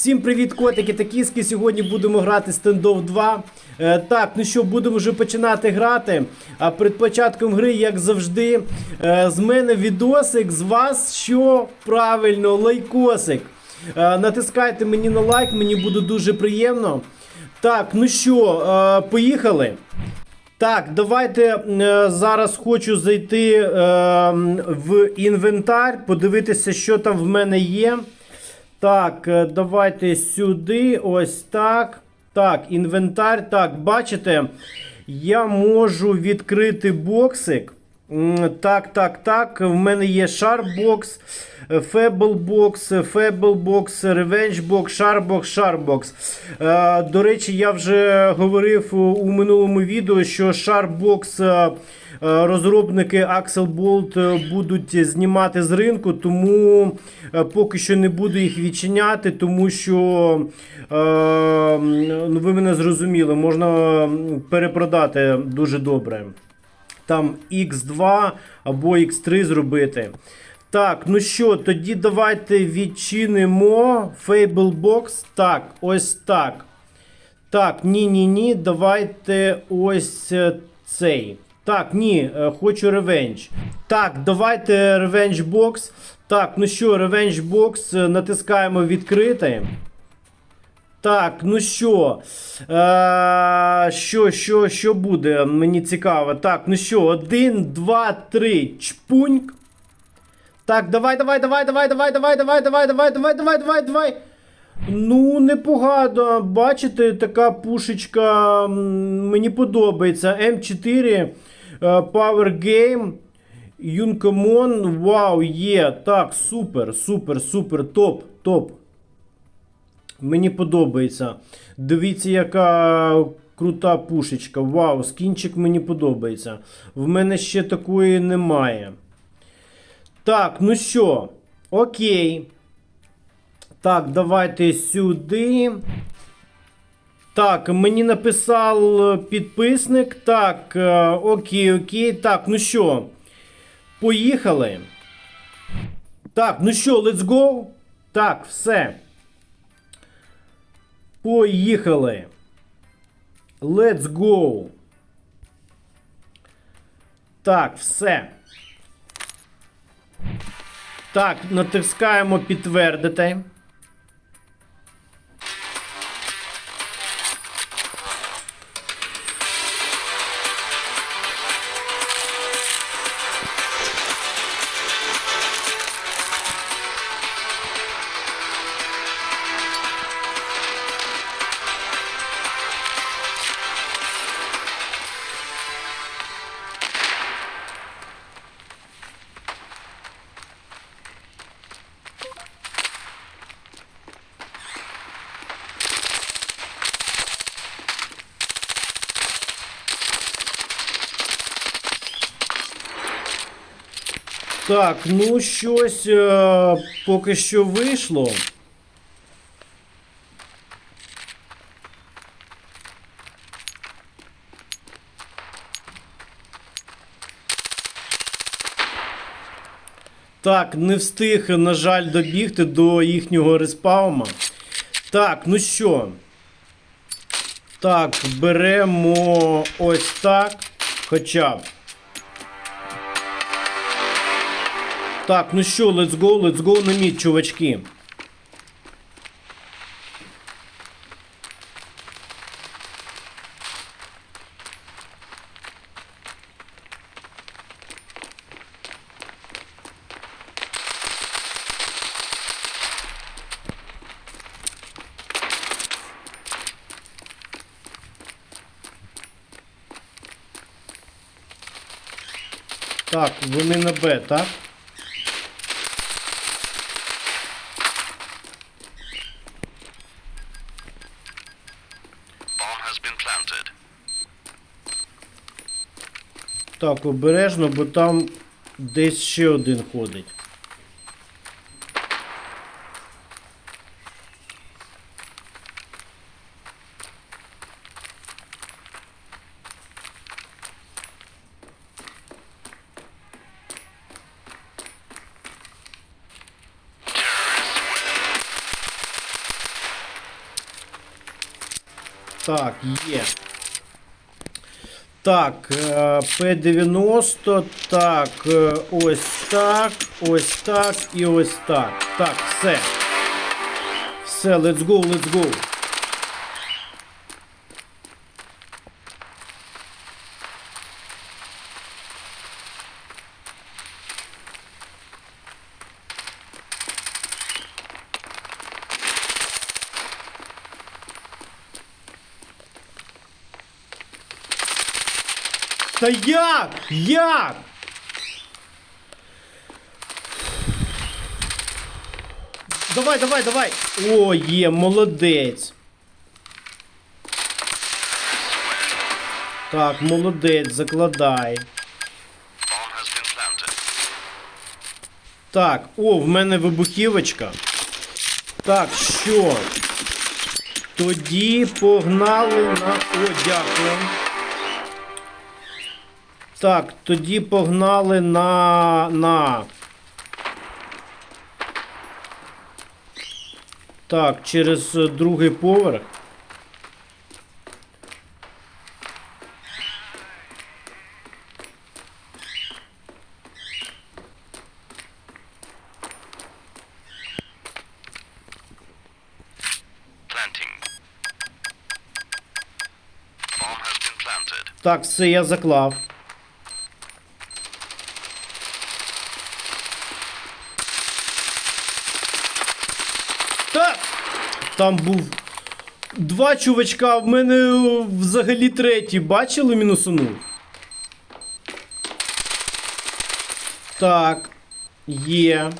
Всім привіт, котики та кіски. Сьогодні будемо грати стендов 2. Е, так, ну що, будемо вже починати грати. А перед початком гри, як завжди, е, з мене відосик, з вас що правильно, лайкосик. Е, натискайте мені на лайк, мені буде дуже приємно. Так, ну що, е, поїхали. Так, давайте е, зараз хочу зайти е, в інвентар, подивитися, що там в мене є. Так, е, давайте сюди. Ось так. Так, інвентар. Так, бачите, я можу відкрити боксик. Так, так, так. В мене є шарбокс, феблбокс, феблбокс, ревенджбокс, шарбокс, шарбокс. Е, До речі, я вже говорив у- минулому відео, що шарбокс. е, Е, Розробники Axel Bolt будуть знімати з ринку, тому поки що не буду їх відчиняти, тому що ну, ви мене зрозуміли, можна перепродати дуже добре. Там X2 або X3 зробити. Так, ну що, тоді давайте відчинимо Fable Box. Так, ось так. Так, ні, ні, ні. Давайте ось е, цей. Так, ні, е, хочу ревенж. Так, давайте Revenge Box. Так, ну що, Revenge Box, е, натискаємо відкрити. Так, ну що? Е, що, що, що буде? Мені цікаво. Так, ну що, один, два, три. Чпуньк. Так, давай, давай, давай, давай, давай, давай, давай, давай, давай, давай, давай, давай, давай. Ну, непогано. Бачите, така пушечка мені подобається. М4 е, Power Game. Юнкомон. Вау, є. Так, супер, супер, супер, топ, топ. Мені подобається. Дивіться, яка крута пушечка. Вау, скінчик мені подобається. В мене ще такої немає. Так, ну що, окей. Так, давайте сюди. Так, мені написав підписник. Так, е, окей, окей. Так, ну що, поїхали. Так, ну що, let's go. Так, все. Поїхали. Let's go. Так, все. Так, натискаємо підтвердити. Так, ну щось е, поки що вийшло. Так, не встиг, на жаль, добігти до їхнього респаума. Так, ну що? Так, беремо ось так. Хоча б. Так, ну що, let's go, let's go на мід, чувачки. Так, вони на Б, так? Так, обережно, бо там десь ще один ходить. Так, є. Так, е, П-90, так, е, ось так, ось так і ось так. Так, все. Все, let's go, let's go. Та як? Як? Давай, давай, давай. О, є, молодець. Так, молодець, закладай. Так, о, в мене вибухівочка. Так, що? Тоді погнали на. О, дякую. Так, тоді погнали на. на. Так, через другий поверх. Так, все, я заклав. Так! Там був два чувачка, в мене е, взагалі третій. Бачили мінусунув? Так. Є.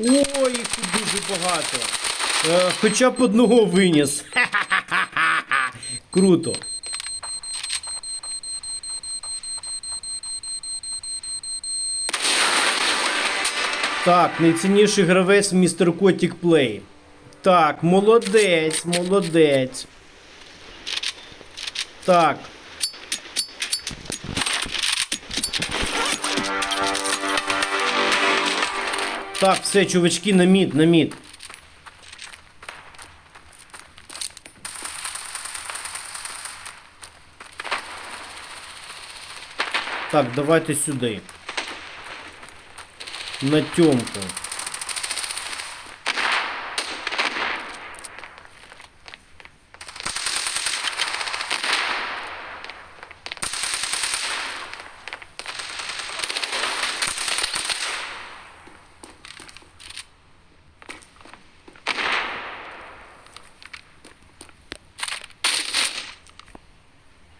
Ой, їх тут дуже багато. Е, хоча б одного виніс. Ха-ха-ха-ха-ха. Круто. Так, найцінніший гравець містер Котік Плей. Так, молодець, молодець. Так. Так, все, чувачки, на мід, на мід. Так, давайте сюди. На тьомку.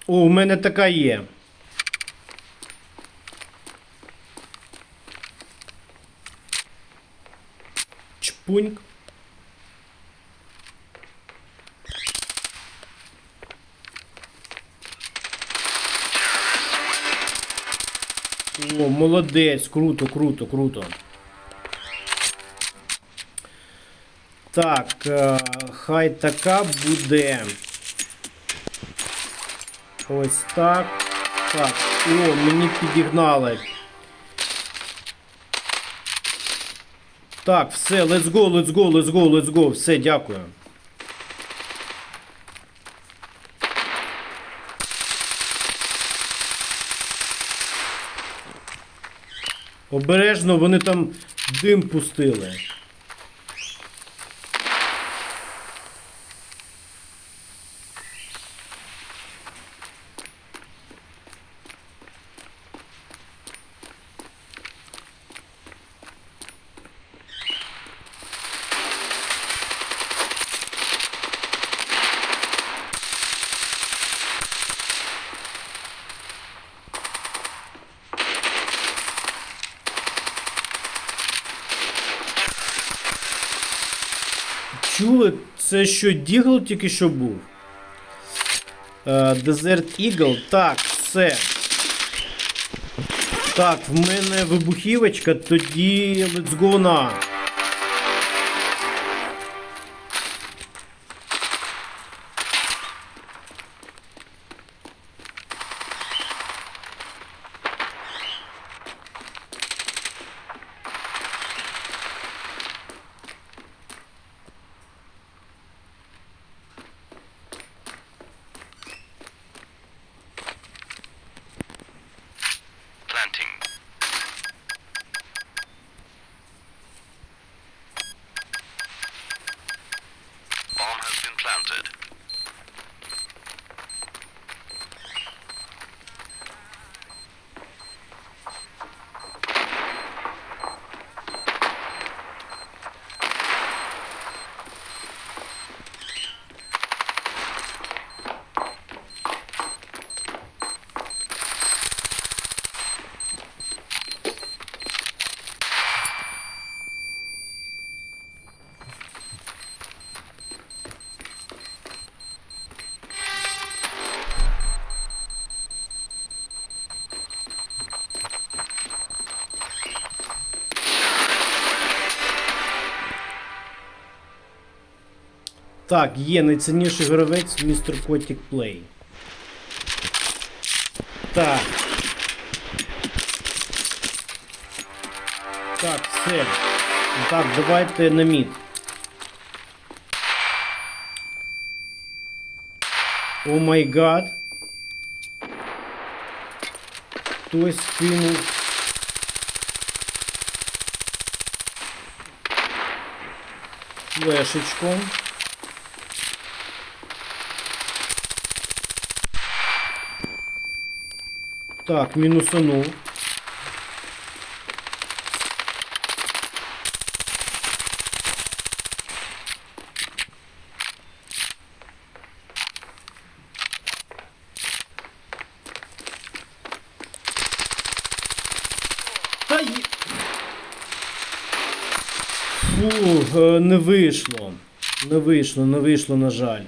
О, у мене така є. Чпуньк. О, молодець, круто, круто, круто. Так, е, хай така буде. Ось так. Так. О, мені підігнали. Так, все, let's go, let's go, let's go, let's go. Все, дякую. Обережно вони там дим пустили. Чули, це що Дігл тільки що був? Е, Desert Eagle. Так, все. Так, в мене вибухівочка, тоді let's go на. Так, є найцінніший гравець містер Котік Плей. Так. Так, все. Так, давайте на мід. О май гад. Хтось кинув. Флешечку. Так, мінусанув. Фу, е, не вийшло. Не вийшло, не вийшло, на жаль.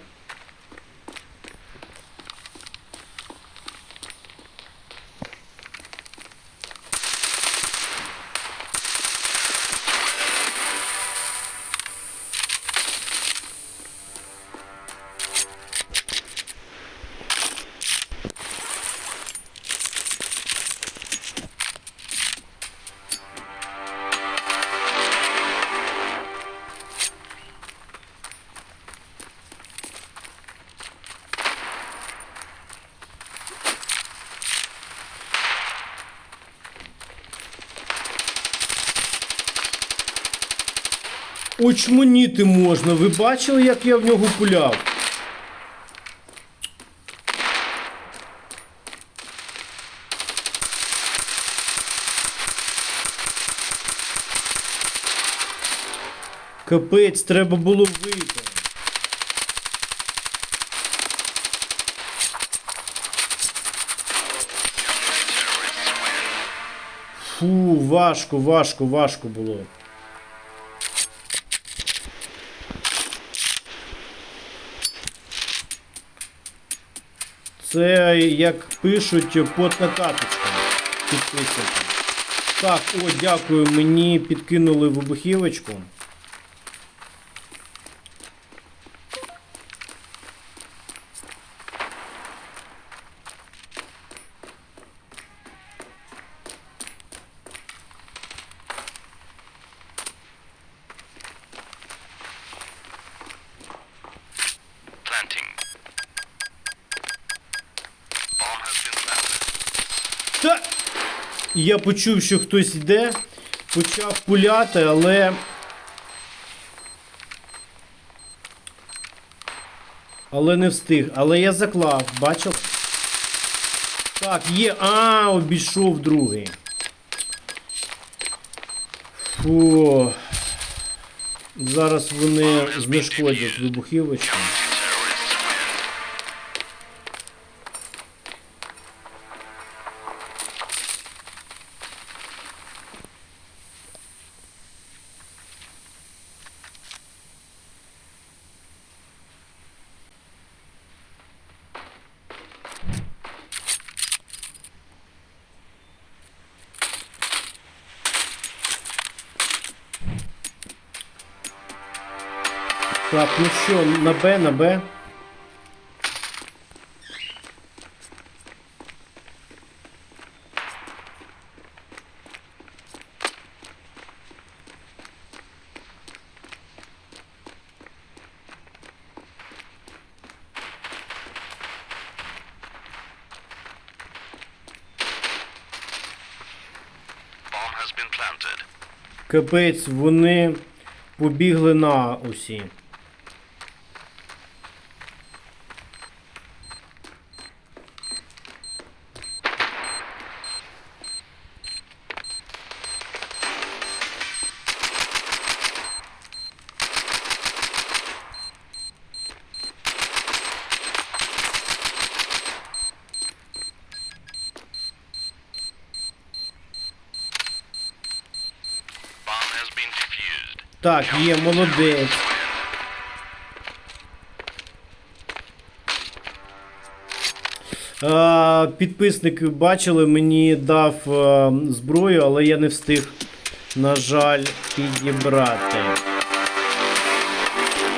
Очманіти можна. Ви бачили, як я в нього пуляв? Капець, треба було вийти. Фу, важко, важко, важко було. Це, як пишуть, под накаточками. Підписати. Так, о, дякую, мені підкинули вибухівочку. Я почув, що хтось йде, почав пуляти, але. Але не встиг. Але я заклав, бачив? Так, є. А, обійшов другий. Фу. Зараз вони знешкодять вибухівочку. Так, ну що, на Б, на Б. Капець, вони побігли на усі. Так, є, молодець. А, підписники бачили, мені дав е, зброю, але я не встиг, на жаль, підібрати.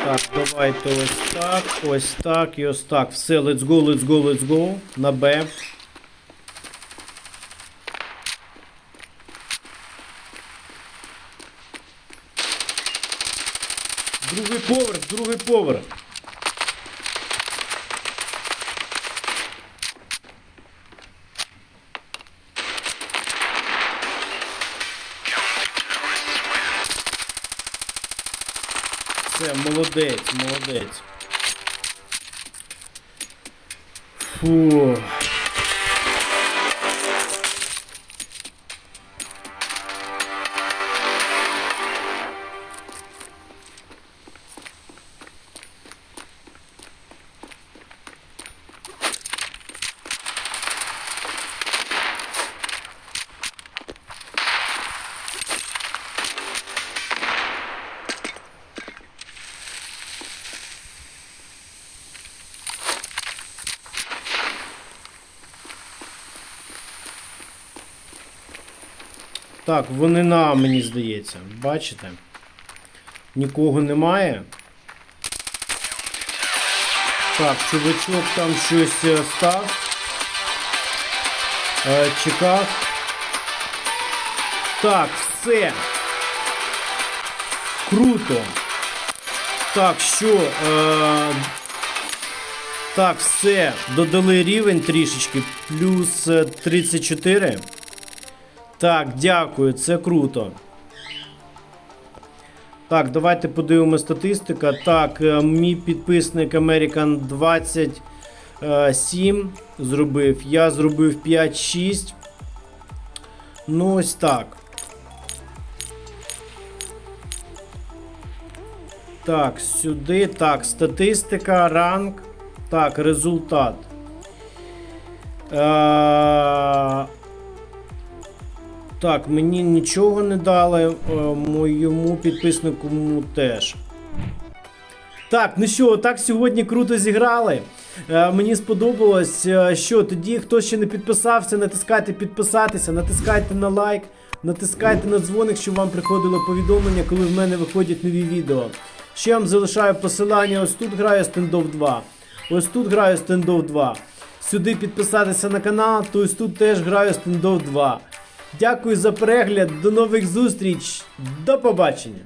Так, давайте ось так, ось так і ось так. Все, let's go, let's go, let's go. На Б. Другий поверх, другий поверх. Все, молодець, молодець. Фу. Так, вони на мені здається. Бачите? Нікого немає. Так, чувачок там щось е, став. Е, чекав. Так, все. Круто. Так, що? Е, так, все. Додали рівень трішечки. Плюс е, 34. Так, дякую, це круто. Так, давайте подивимося статистика. Так, е, мій підписник American 27 зробив. Я зробив 5-6. Ну, ось так. Так, сюди. Так, статистика, ранг. Так, результат. Е, так, мені нічого не дали, е, моєму підписнику теж. Так, ну що, так сьогодні круто зіграли. Е, мені сподобалось. Е, що тоді, хто ще не підписався, натискайте підписатися, натискайте на лайк, натискайте на дзвоник, щоб вам приходило повідомлення, коли в мене виходять нові відео. Ще вам залишаю посилання. Ось тут граю стендов 2. Ось тут граю стендов 2. Сюди підписатися на канал, то ось тут теж граю стендов 2. Дякую за перегляд, до нових зустріч, до побачення!